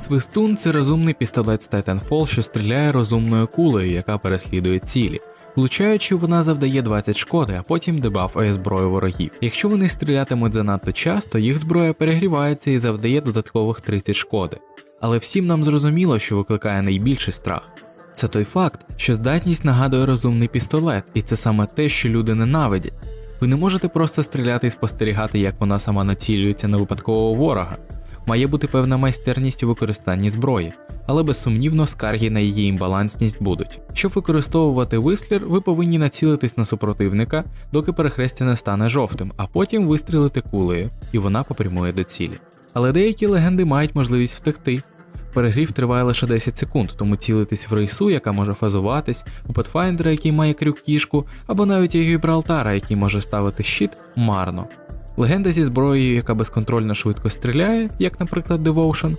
Свистун це розумний пістолет з Titanfall, що стріляє розумною кулею, яка переслідує цілі. Влучаючи, вона завдає 20 шкоди, а потім дебафає зброю ворогів. Якщо вони стрілятимуть занадто часто, їх зброя перегрівається і завдає додаткових 30 шкоди. Але всім нам зрозуміло, що викликає найбільший страх. Це той факт, що здатність нагадує розумний пістолет, і це саме те, що люди ненавидять. Ви не можете просто стріляти і спостерігати, як вона сама націлюється на випадкового ворога. Має бути певна майстерність у використанні зброї, але безсумнівно скарги на її імбалансність будуть. Щоб використовувати вислір, ви повинні націлитись на супротивника, доки перехрестя не стане жовтим, а потім вистрілити кулею, і вона попрямує до цілі. Але деякі легенди мають можливість втекти. Перегрів триває лише 10 секунд, тому цілитись в рейсу, яка може фазуватись, у Pathfinder, який має крюк кішку, або навіть у Гібралтара, який може ставити щит, марно. Легенда зі зброєю, яка безконтрольно швидко стріляє, як, наприклад, Devotion,